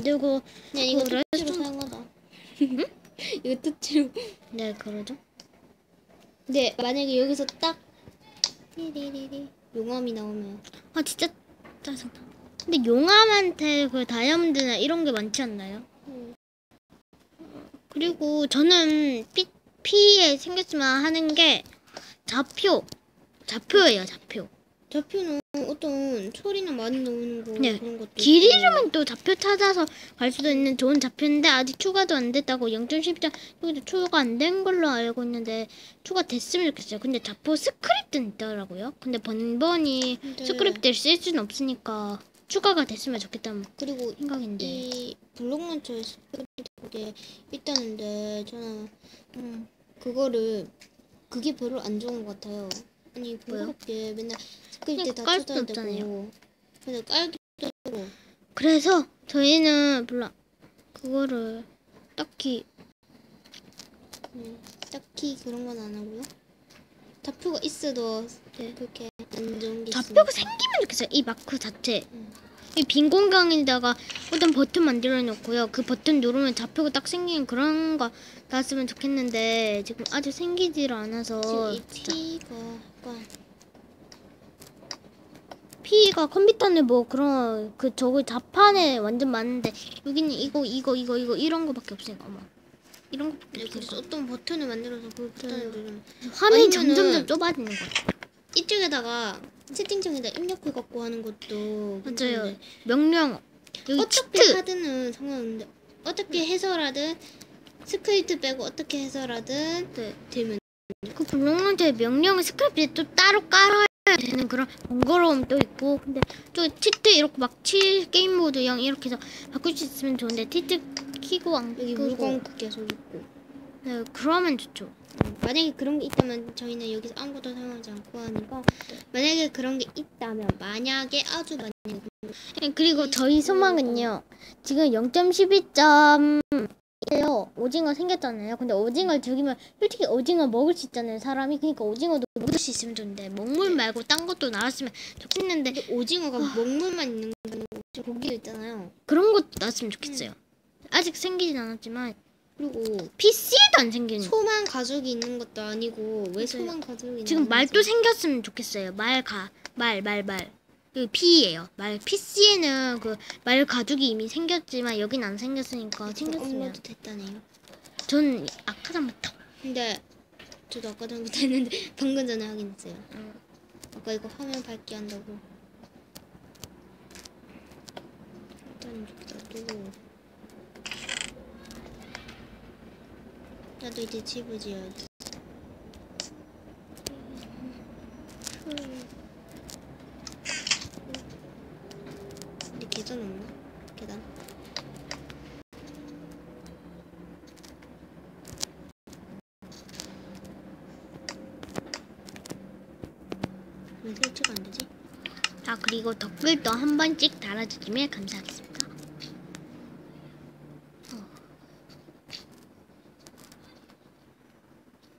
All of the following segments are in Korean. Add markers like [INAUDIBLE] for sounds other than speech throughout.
만들고 그냥 이거 그래, 토치로 좀- 사용하자. [LAUGHS] 이거 토치로. 네 그러죠. 근데 만약에 여기서 딱 띠리리리 용암이 나오면 아 진짜 짜증나. 근데 용암한테 그 다이아몬드나 이런 게 많지 않나요? 음. 그리고 저는 피, 피에 생겼지만 하는 게 좌표. 좌표예요, 좌표. 좌표는 어 떤 소리나 많이 나오는 거 네. 그런 것도 길 있고. 이름은 또 좌표 찾아서 갈 수도 있는 좋은 좌표인데 아직 추가도 안 됐다고 0.10점 여기도 추가 안 된 걸로 알고 있는데 추가됐으면 좋겠어요. 근데 좌표 스크립트는 있더라고요. 근데 번번이 근데 스크립트를 쓸 수는 없으니까 추가가 됐으면 좋겠다는 그리고 생각인데. 이 블록 런처에 스크립트 있다는데 저는 음, 그거를 그게 별로 안 좋은 것 같아요. 아니 번거롭게 맨날 스크립트 그냥 다깔 수도 찾아야 없잖아요. 되고 근데 깔기도 되고 그래서 저희는 몰라 그거를 딱히 음, 딱히 그런 건 안 하고요. 좌표가 있어도 네. 그렇게 안 좋은 게 좌표가 있으니까. 생기면 좋겠어요. 이 마크 자체. 음. 이빈 공간에다가 어떤 버튼 만들어 놓고요. 그 버튼 누르면 좌표가 딱 생기는 그런 거 나왔으면 좋겠는데 지금 아직 생기지를 않아서 지금 이 T가 약간 P가 컴퓨터는 뭐 그런 그 저거 자판에 완전 많은데 여기는 이거 이거 이거 이거 이런 거밖에 없으니까 어머 이런 거밖에 네, 그래서 없으니까 어떤 버튼을 만들어서 그 버튼을 네. 누르면 화면이 아니면은- 점점점 좁아지는 거. 이쪽에다가 채팅창에다 입력해 갖고 하는 것도 맞아요. 괜찮은데 명령 여기 어떻게 치트 하든은 상관없는데 어떻게 해서라든 스크립트 빼고 어떻게 해서라든 네. 되면 그 블록런처의 명령을 스크립트에 또 따로 깔아야 되는 그런 번거로움도 있고 근데 저 치트 이렇게 막치 게임 모드형 이렇게 해서 바꿀 수 있으면 좋은데 치트 키고 안 여기 끄고. 물건 계속 있고 네 그러면 좋죠. 음, 만약에 그런 게 있다면 저희는 여기서 아무것도 사용하지 않고 하니까 만약에 그런 게 있다면 만약에 아주 만약에 네, 그리고 저희 소망은요. 지금 0.12점 이에요. 오징어 생겼잖아요. 근데 오징어를 죽이면 솔직히 오징어 먹을 수 있잖아요 사람이. 그러니까 오징어도 먹을 수 있으면 좋은데 먹물 말고 딴 것도 나왔으면 좋겠는데 오징어가 먹물만 있는 게 아니고 고기도 있잖아요. 그런 것도 나왔으면 좋겠어요. 아직 생기진 않았지만 그리고 PC에도 안 생기는 소만 가족이 있는 것도 아니고 왜 소만 가족이 지금 말도 생겼으면 좋겠어요. 말 가, 말, 말, 말. 그 P예요. 말 PC에는 그 말 가죽이 이미 생겼지만 여긴 안 생겼으니까 생겼으면. 됐다네요 전 아까 전부터. 근데 저도 아까 전부터 했는데 [LAUGHS] 방금 전에 확인했어요 음. 아까 이거 화면 밝게 한다고 일단 놔두고 나도 이제 집을 지어야지 근데 계단 왜 설치가 안 되지? 아 그리고 댓글도 한 번씩 달아주시면 감사하겠습니다. 어.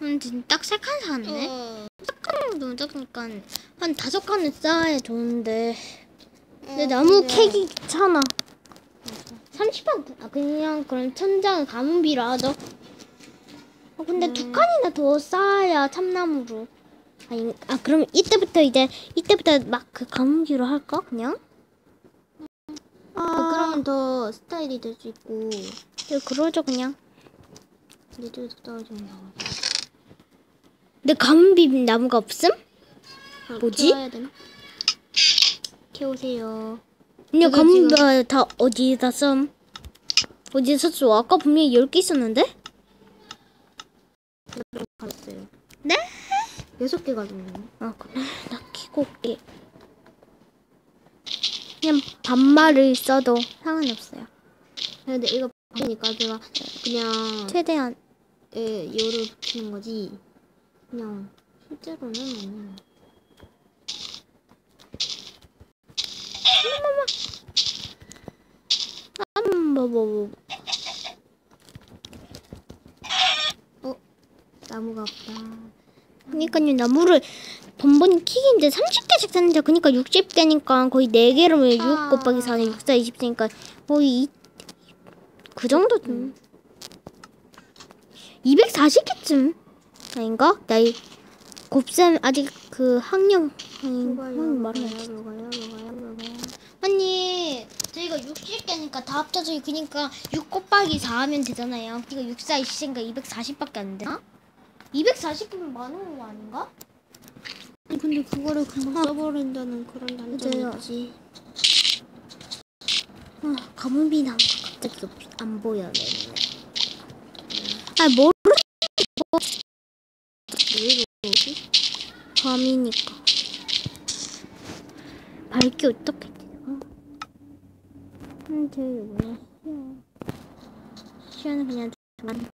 음, 지금 딱세 칸 사네. 어, 칸 정도 적으니까 한 다섯 칸을 쌓아야 좋은데. 근데 어, 나무 캐기 귀찮아. 30판 아 그냥 그럼 천장 가문비로 하죠. 어, 근데 음. 두 칸이나 더 쌓아야 참나무로. 아니 아 그럼 이때부터 이제 이때부터 막 그 가문비로 할까 그냥? 아 어, 그러면 더 스타일이 될 수 있고 네, 그러죠 그냥. 근데 저기서 떨어지면 나와. 근데 가문비 나무가 없음? 아, 뭐지? 키우세요. 근데 가문비가 다 어디다 씀? 어디서 써? 아까 분명히 10개 있었는데? 갔어요. 네? 여섯 개 가졌네. 아 그래 나 키고 올게 그냥 반말을 써도 상관이 없어요 근데 이거 보니까 제가 그냥 최대한 에, 요를 붙이는 거지. 그냥 실제로는 뭐뭐뭐 나무가 없다. 그니까요 나무를 번번 키기인데 30개씩 샀는데 그니까 60개니까 거의 4개로면 6 아. 곱하기 4는 6, 4, 20니까 거의 이, 그 정도쯤. 240개쯤 아닌가? 나 이 곱셈 아직 그 학년 아니? 뭐가요? 뭐가요? 아니 저희가 60개니까 다 합쳐서 그니까 6 곱하기 4 하면 되잖아요. 이거 6, 4, 20인가 240밖에 안 되나? 240개면 많은 거 아닌가? 근데 그거를 금방 써버린다는 그런 단점이 맞아요. 있지. 아, 가물비 나무가 갑자기 안 보여. 네. 아, 모르 왜 그러지? 밤이니까. 밝기 어떻게 되나? 음, 제 뭐야? 시야. 시야는 그냥 만.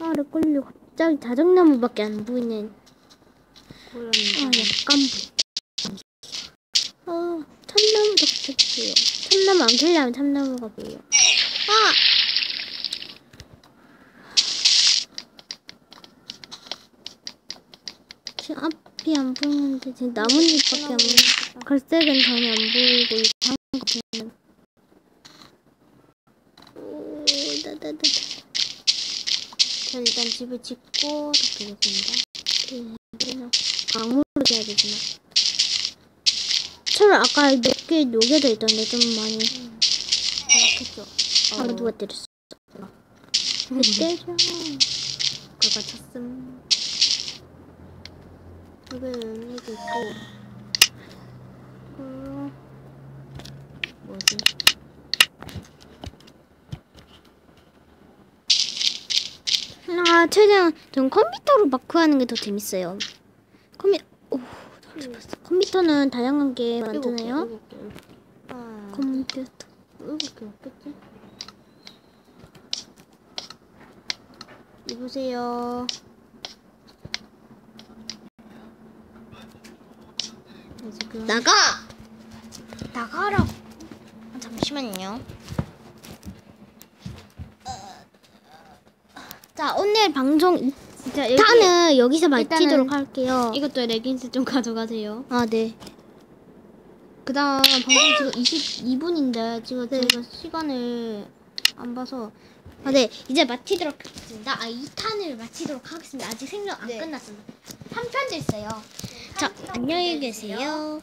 아, 렉걸려. 갑자기 자작나무밖에 안 보이네. 아, 그런 약간 보여. 아, 참나무도 갑자기 보여. 참나무 안 킬려면 참나무가 보여. 아! 지금 앞이 안 보이는데 지금 나뭇잎밖에 안 보여. 갈색은 전혀 안 보이고 이상한 거 보면. 오, 나나나. 전 일단 집을 짓고. 그냥 강으로 해야 되구나. 철 아까 몇 개 녹여져 있던데 좀 많이. 그렇겠죠. 바로 누가 때렸어? 왜 때려? 그거 쳤음. 이거는 해도 있고. 어, 뭐지? 아 최대한 전 컴퓨터로 마크하는 게 더 재밌어요. 컴퓨 오 놀라봤어. 컴퓨터는 다양한 게 개, 일곱 개. 아, 컴퓨터. 개 없겠지? 입으세요. 지금 나가 나가라고. 아, 잠시만요. 자 오늘 방송 자, 여기 일단은 여기서 마치도록 할게요. 이것도 레깅스 좀 가져가세요. 아 네. 그 다음 방송 [LAUGHS] 지금 22분인데 지금 네. 제가 시간을 안 봐서 아, 네. 이제 마치도록 하겠습니다. 아, 2탄을 마치도록 하겠습니다. 아직 생각 안 네. 끝났습니다. 3편도 있어요. 자, 안녕히 계세요.